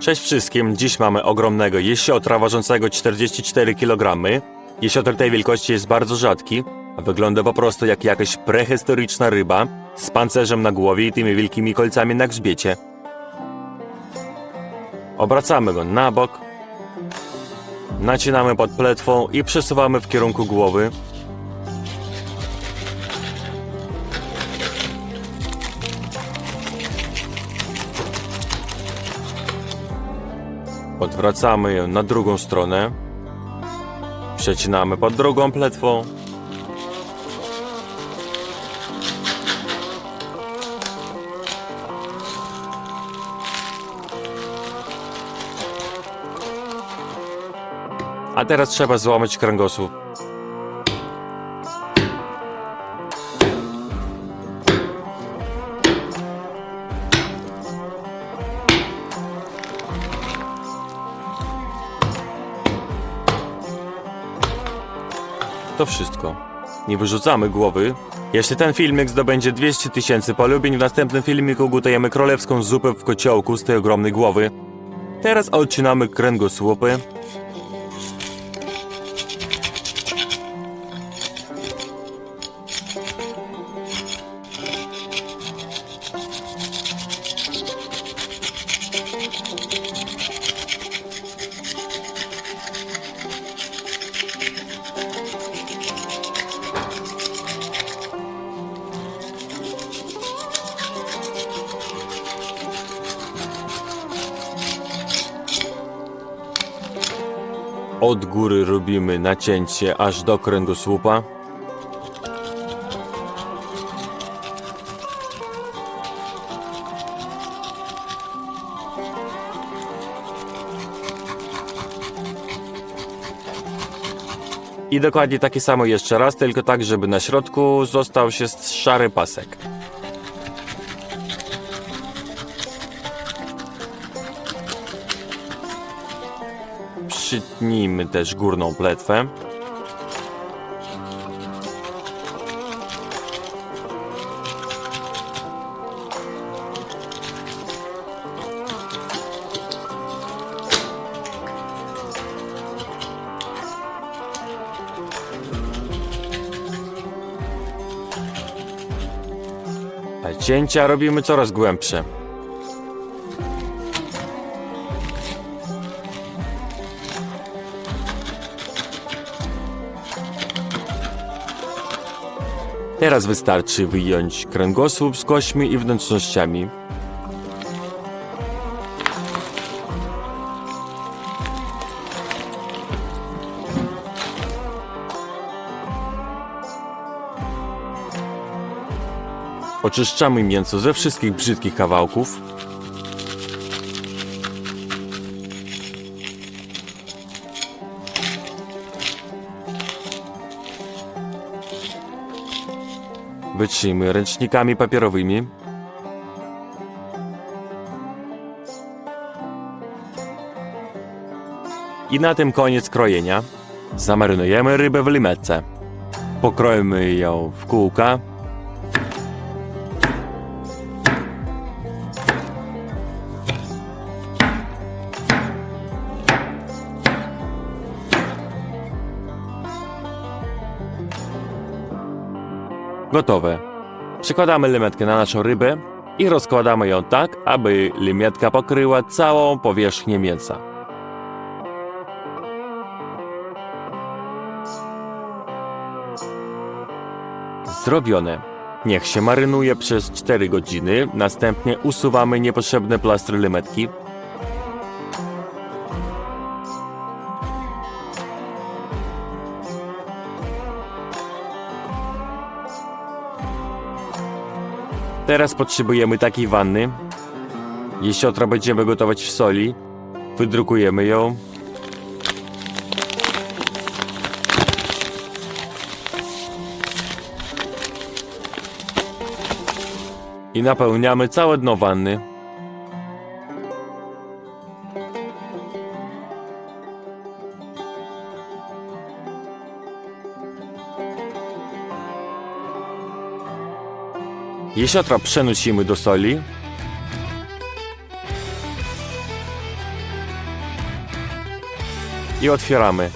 Cześć wszystkim, dziś mamy ogromnego jesiotra ważącego 44 kg. Jesiotr tej wielkości jest bardzo rzadki, a wygląda po prostu jak jakaś prehistoryczna ryba z pancerzem na głowie i tymi wielkimi kolcami na grzbiecie. Obracamy go na bok, nacinamy pod pletwą i przesuwamy w kierunku głowy. Odwracamy ją na drugą stronę. Przecinamy pod drugą pletwą. A teraz trzeba złamać kręgosłup. Wszystko. Nie wyrzucamy głowy. Jeśli ten filmik zdobędzie 200 tysięcy polubień, w następnym filmiku gotujemy królewską zupę w kociołku z tej ogromnej głowy. Teraz odcinamy kręgosłupy. Od góry robimy nacięcie aż do kręgosłupa. I dokładnie takie samo jeszcze raz, tylko tak, żeby na środku został się szary pasek. Przytnijmy też górną pletwę. A cięcia robimy coraz głębsze. Teraz wystarczy wyjąć kręgosłup z kośćmi i wnętrznościami. Oczyszczamy mięso ze wszystkich brzydkich kawałków. Wytrzyjmy ręcznikami papierowymi. I na tym koniec krojenia. Zamarynujemy rybę w limetce. Pokroimy ją w kółka. Gotowe. Przykładamy limetkę na naszą rybę i rozkładamy ją tak, aby limetka pokryła całą powierzchnię mięsa. Zrobione. Niech się marynuje przez 4 godziny, następnie usuwamy niepotrzebne plastry limetki. Teraz potrzebujemy takiej wanny. Jesiotra będziemy gotować w soli. Wydrukujemy ją. I napełniamy całe dno wanny. Jesiotra przenosimy do soli. i otwieramy.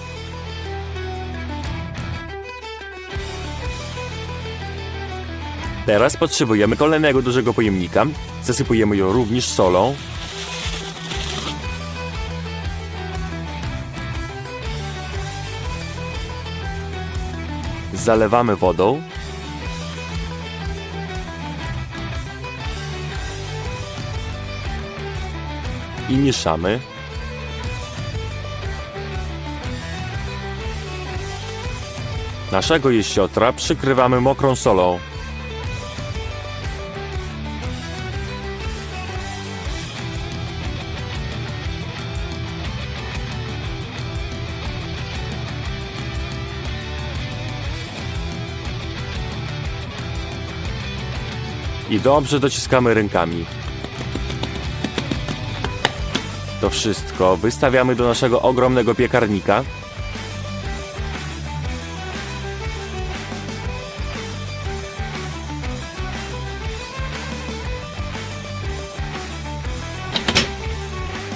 Teraz potrzebujemy kolejnego dużego pojemnika. Zasypujemy ją również solą. Zalewamy wodą. I mieszamy. Naszego jesiotra przykrywamy mokrą solą. I dobrze dociskamy rękami. To wszystko wystawiamy do naszego ogromnego piekarnika.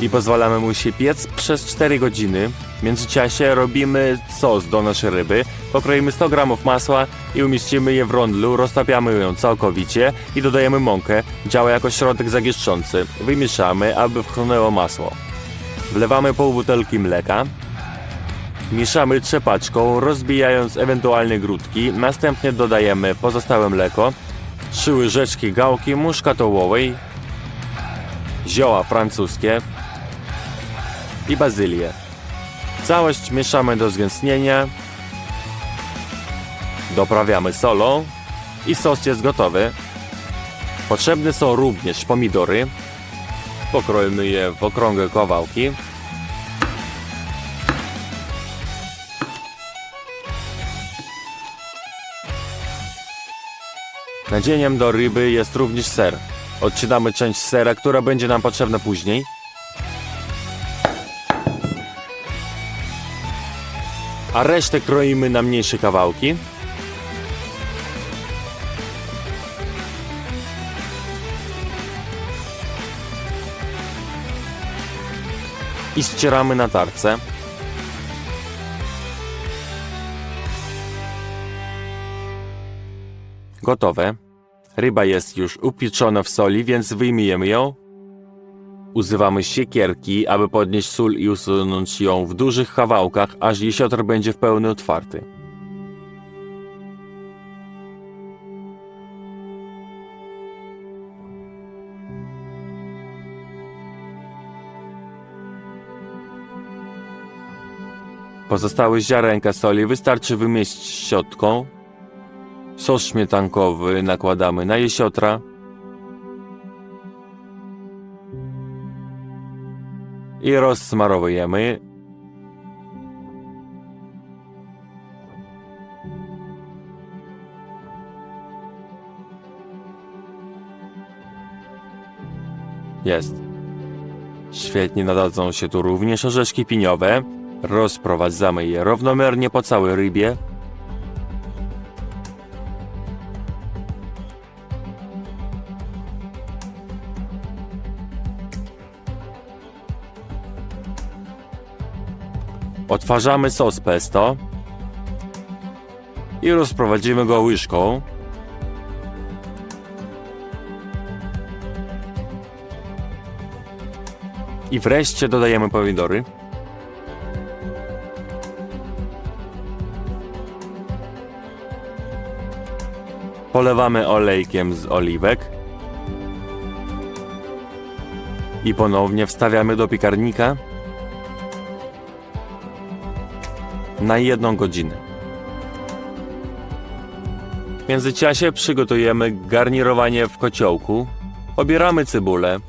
I pozwalamy mu się piec przez 4 godziny. W międzyczasie robimy sos do naszej ryby, pokroimy 100 gramów masła i umieścimy je w rondlu, roztapiamy ją całkowicie i dodajemy mąkę, działa jako środek zagęszczący. Wymieszamy, aby wchłonęło masło. Wlewamy pół butelki mleka. Mieszamy trzepaczką, rozbijając ewentualne grudki. Następnie dodajemy pozostałe mleko, 3 łyżeczki gałki muszkatołowej, zioła francuskie i bazylię. Całość mieszamy do zgęstnienia. Doprawiamy solą i sos jest gotowy. Potrzebne są również pomidory. Pokroimy je w okrągłe kawałki. Nadzieniem do ryby jest również ser. Odcinamy część sera, która będzie nam potrzebna później. A resztę kroimy na mniejsze kawałki. I ścieramy na tarce. Gotowe. Ryba jest już upieczona w soli, więc wyjmijemy ją. Używamy siekierki, aby podnieść sól i usunąć ją w dużych kawałkach, aż jesiotr będzie w pełni otwarty. Pozostałe ziarenka soli wystarczy wymieść siotką. Sos śmietankowy nakładamy na jesiotra. I rozsmarowujemy. Jest. Świetnie nadadzą się tu również orzeszki piniowe. Rozprowadzamy je równomiernie po całej rybie. Odtwarzamy sos pesto i rozprowadzimy go łyżką. I wreszcie dodajemy pomidory. Polewamy olejkiem z oliwek. I ponownie wstawiamy do piekarnika na jedną godzinę. W międzyczasie przygotujemy garnirowanie w kociołku. Obieramy cebulę.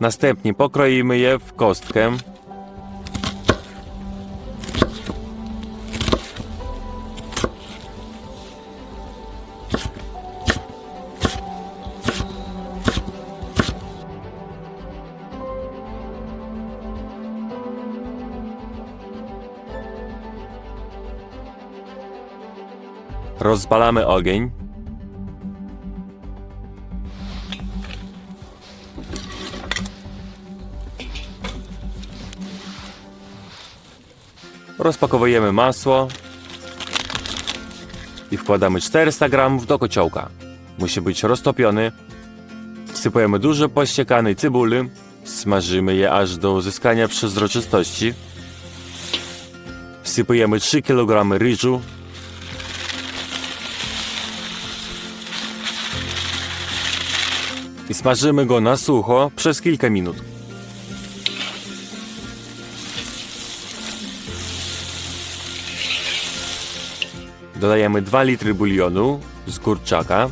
Następnie pokroimy je w kostkę. Rozpalamy ogień. Rozpakowujemy masło i wkładamy 400 gramów do kociołka. Musi być roztopiony. Wsypujemy dużo pościekanej cebuli. Smażymy je aż do uzyskania przezroczystości. Wsypujemy 3 kg ryżu. I smażymy go na sucho przez kilka minut. Dodajemy 2 litry bulionu z kurczaka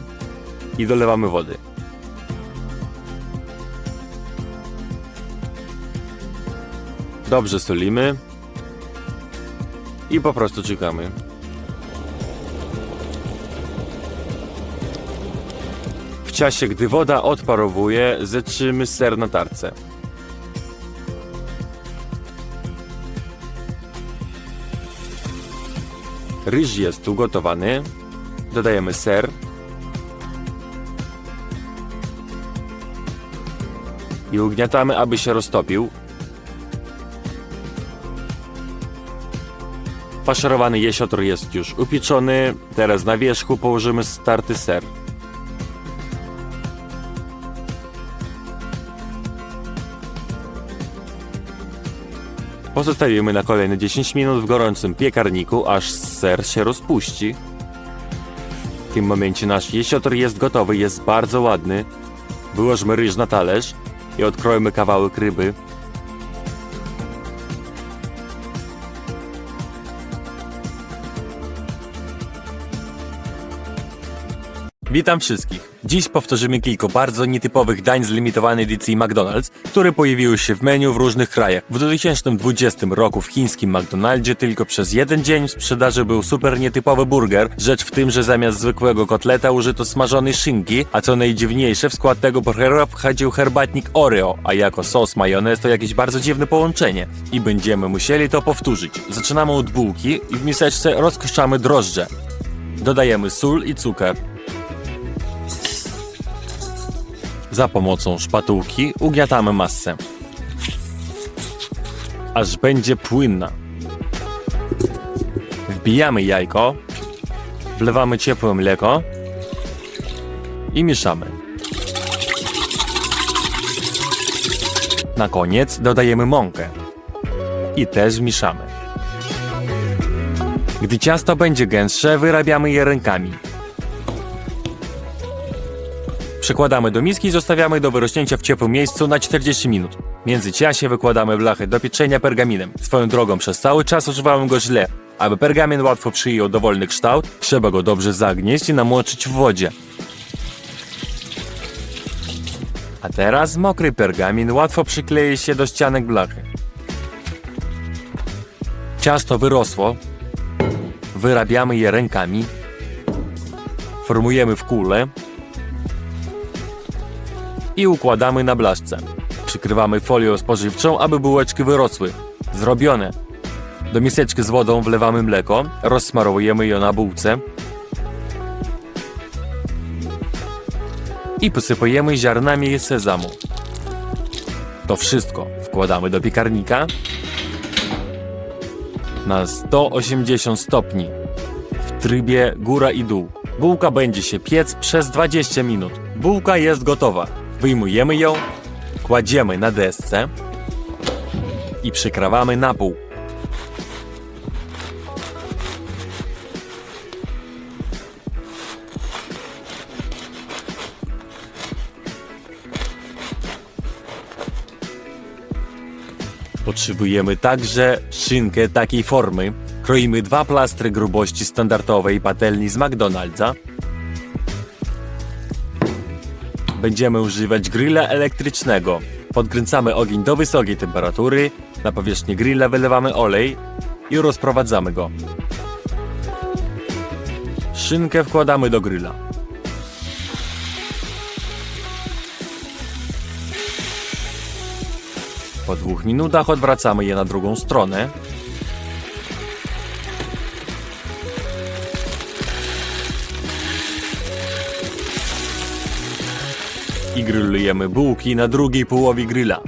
i dolewamy wody. Dobrze solimy i po prostu czekamy. W czasie, gdy woda odparowuje, zetrzymy ser na tarce. Ryż jest ugotowany. Dodajemy ser. I ugniatamy, aby się roztopił. Faszerowany jesiotr jest już upieczony. Teraz na wierzchu położymy starty ser. Pozostawimy na kolejne 10 minut w gorącym piekarniku, aż ser się rozpuści. W tym momencie nasz jesiotr jest gotowy, jest bardzo ładny. Wyłożmy ryż na talerz i odkrojmy kawałek ryby. Witam wszystkich. Dziś powtórzymy kilka bardzo nietypowych dań z limitowanej edycji McDonald's, które pojawiły się w menu w różnych krajach. W 2020 roku w chińskim McDonaldzie tylko przez jeden dzień w sprzedaży był super nietypowy burger. Rzecz w tym, że zamiast zwykłego kotleta użyto smażonej szynki, a co najdziwniejsze w skład tego burgera wchodził herbatnik Oreo, a jako sos majonez to jakieś bardzo dziwne połączenie. I będziemy musieli to powtórzyć. Zaczynamy od bułki i w miseczce rozkoszamy drożdże. Dodajemy sól i cukier. Za pomocą szpatułki ugniatamy masę, aż będzie płynna. Wbijamy jajko, wlewamy ciepłe mleko i mieszamy. Na koniec dodajemy mąkę i też mieszamy. Gdy ciasto będzie gęstsze, wyrabiamy je rękami. Przekładamy do miski i zostawiamy do wyrośnięcia w ciepłym miejscu na 40 minut. W międzyczasie wykładamy blachę do pieczenia pergaminem. Swoją drogą przez cały czas używałem go źle. Aby pergamin łatwo przyjął dowolny kształt, trzeba go dobrze zagnieść i namoczyć w wodzie. A teraz mokry pergamin łatwo przyklei się do ścianek blachy. Ciasto wyrosło. Wyrabiamy je rękami. Formujemy w kulę i układamy na blaszce. Przykrywamy folią spożywczą, aby bułeczki wyrosły. Zrobione. Do miseczki z wodą wlewamy mleko, rozsmarowujemy je na bułce i posypujemy ziarnami sezamu. To wszystko wkładamy do piekarnika na 180 stopni w trybie góra i dół. Bułka będzie się piec przez 20 minut. Bułka jest gotowa. Wyjmujemy ją, kładziemy na desce i przykrawamy na pół. Potrzebujemy także szynkę takiej formy. Kroimy dwa plastry grubości standardowej patelni z McDonald'sa. Będziemy używać grilla elektrycznego. Podkręcamy ogień do wysokiej temperatury, na powierzchnię grilla wylewamy olej i rozprowadzamy go. Szynkę wkładamy do grilla. Po dwóch minutach odwracamy je na drugą stronę. I grillujemy bułki na drugiej połowie grilla.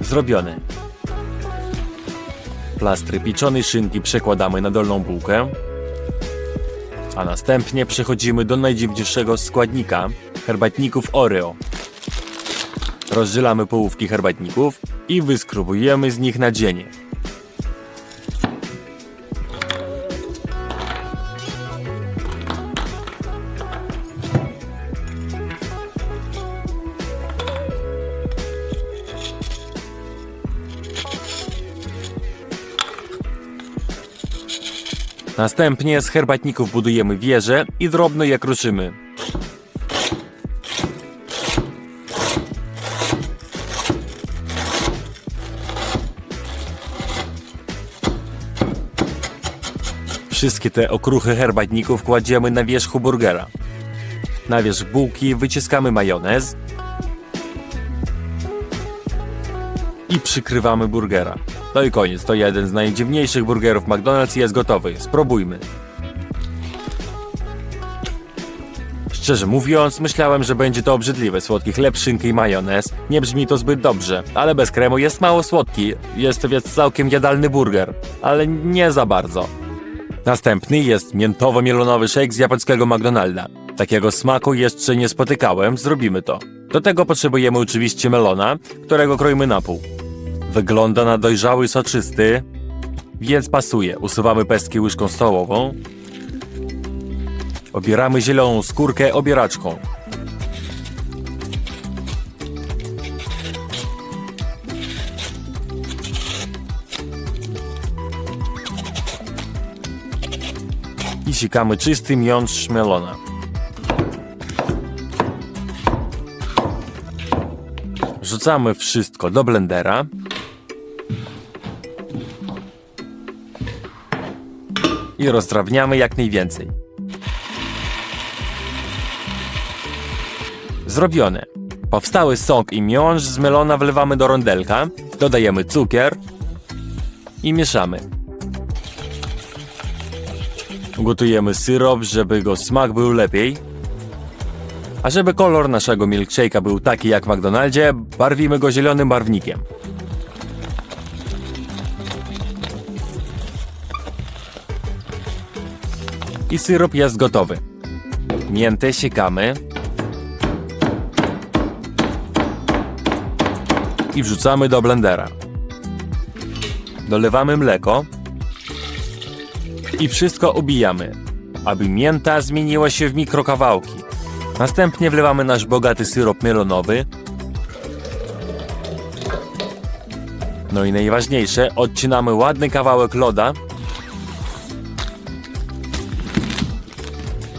Zrobione. Plastry pieczonej szynki przekładamy na dolną bułkę, a następnie przechodzimy do najdziwniejszego składnika herbatników Oreo. Rozdzielamy połówki herbatników i wyskrobujemy z nich nadzienie. Następnie z herbatników budujemy wieże i drobno je kruszymy. Wszystkie te okruchy herbatników kładziemy na wierzchu burgera. Na wierzch bułki wyciskamy majonez i przykrywamy burgera. No i koniec, to jeden z najdziwniejszych burgerów McDonald's jest gotowy. Spróbujmy. Szczerze mówiąc, myślałem, że będzie to obrzydliwe. Słodki chleb, i majonez. Nie brzmi to zbyt dobrze, ale bez kremu jest mało słodki. Jest więc całkiem jadalny burger, ale nie za bardzo. Następny jest miętowo-mielonowy shake z japońskiego McDonalda. Takiego smaku jeszcze nie spotykałem, zrobimy to. Do tego potrzebujemy oczywiście melona, którego kroimy na pół. Wygląda na dojrzały, soczysty, więc pasuje. Usuwamy pestki łyżką stołową. Obieramy zieloną skórkę obieraczką. I sikamy czysty miąższ melona. Rzucamy wszystko do blendera. I rozdrabniamy jak najwięcej. Zrobione. Powstały sok i miąższ z melona wlewamy do rondelka, dodajemy cukier i mieszamy. Gotujemy syrop, żeby go smak był lepiej. A żeby kolor naszego milkshake'a był taki jak w McDonaldzie, barwimy go zielonym barwnikiem. I syrop jest gotowy. Miętę siekamy. I wrzucamy do blendera. Dolewamy mleko. I wszystko ubijamy, aby mięta zmieniła się w mikrokawałki. Następnie wlewamy nasz bogaty syrop melonowy. No i najważniejsze, odcinamy ładny kawałek loda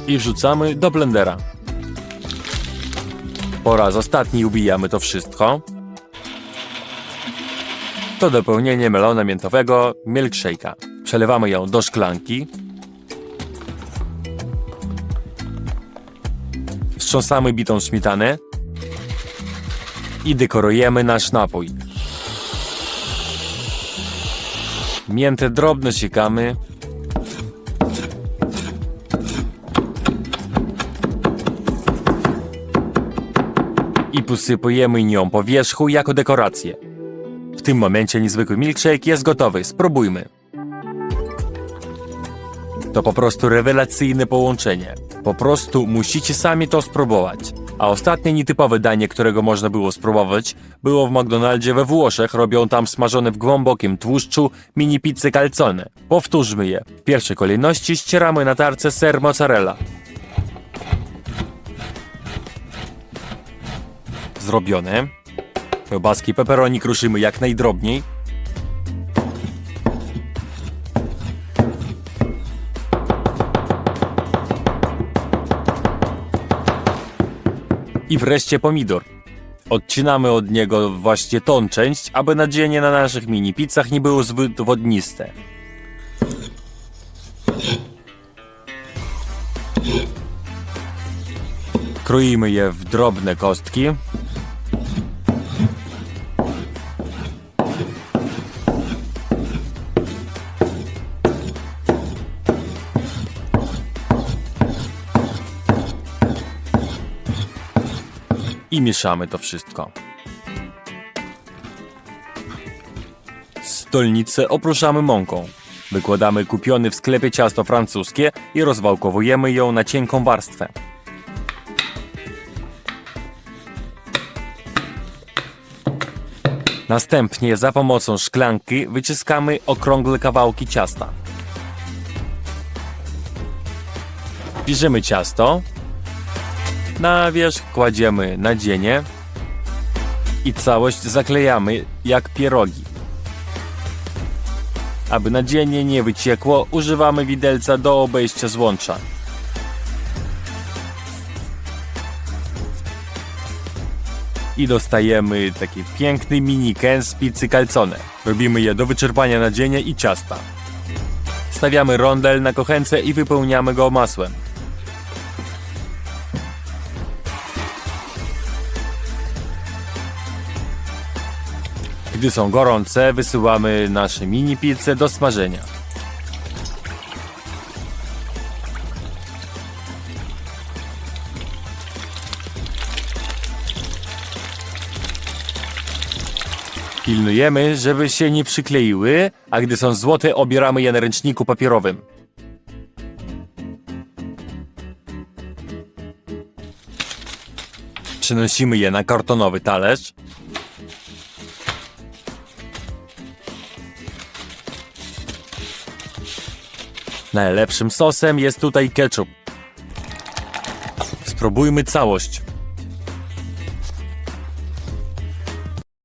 i wrzucamy do blendera. Po raz ostatni ubijamy to wszystko. To dopełnienie melona miętowego milkshake'a. Przelewamy ją do szklanki. Wstrząsamy bitą śmietanę i dekorujemy nasz napój. Miętę drobno siekamy. Posypujemy nią po wierzchu jako dekorację. W tym momencie niezwykły milkshake jest gotowy. Spróbujmy. To po prostu rewelacyjne połączenie. Po prostu musicie sami to spróbować. A ostatnie nietypowe danie, którego można było spróbować, było w McDonaldzie we Włoszech. Robią tam smażone w głębokim tłuszczu mini pizze calzone. Powtórzmy je. W pierwszej kolejności ścieramy na tarce ser mozzarella. Zrobione. Kiełbaski pepperoni kruszymy jak najdrobniej. I wreszcie pomidor. Odcinamy od niego właśnie tą część, aby nadzienie na naszych mini pizzach nie było zbyt wodniste. Kroimy je w drobne kostki. I mieszamy to wszystko. Stolnicę oprószamy mąką. Wykładamy kupione w sklepie ciasto francuskie i rozwałkowujemy ją na cienką warstwę. Następnie za pomocą szklanki wyciskamy okrągłe kawałki ciasta. Bierzemy ciasto, na wierzch kładziemy nadzienie i całość zaklejamy jak pierogi. Aby nadzienie nie wyciekło, używamy widelca do obejścia złącza. I dostajemy taki piękny mini ken z pizzy calzone. Robimy je do wyczerpania nadzienia i ciasta. Stawiamy rondel na kochence i wypełniamy go masłem. Gdy są gorące, wysyłamy nasze mini pizze do smażenia. Pilnujemy, żeby się nie przykleiły, a gdy są złote, obieramy je na ręczniku papierowym. Przenosimy je na kartonowy talerz. Najlepszym sosem jest tutaj ketchup. Spróbujmy całość.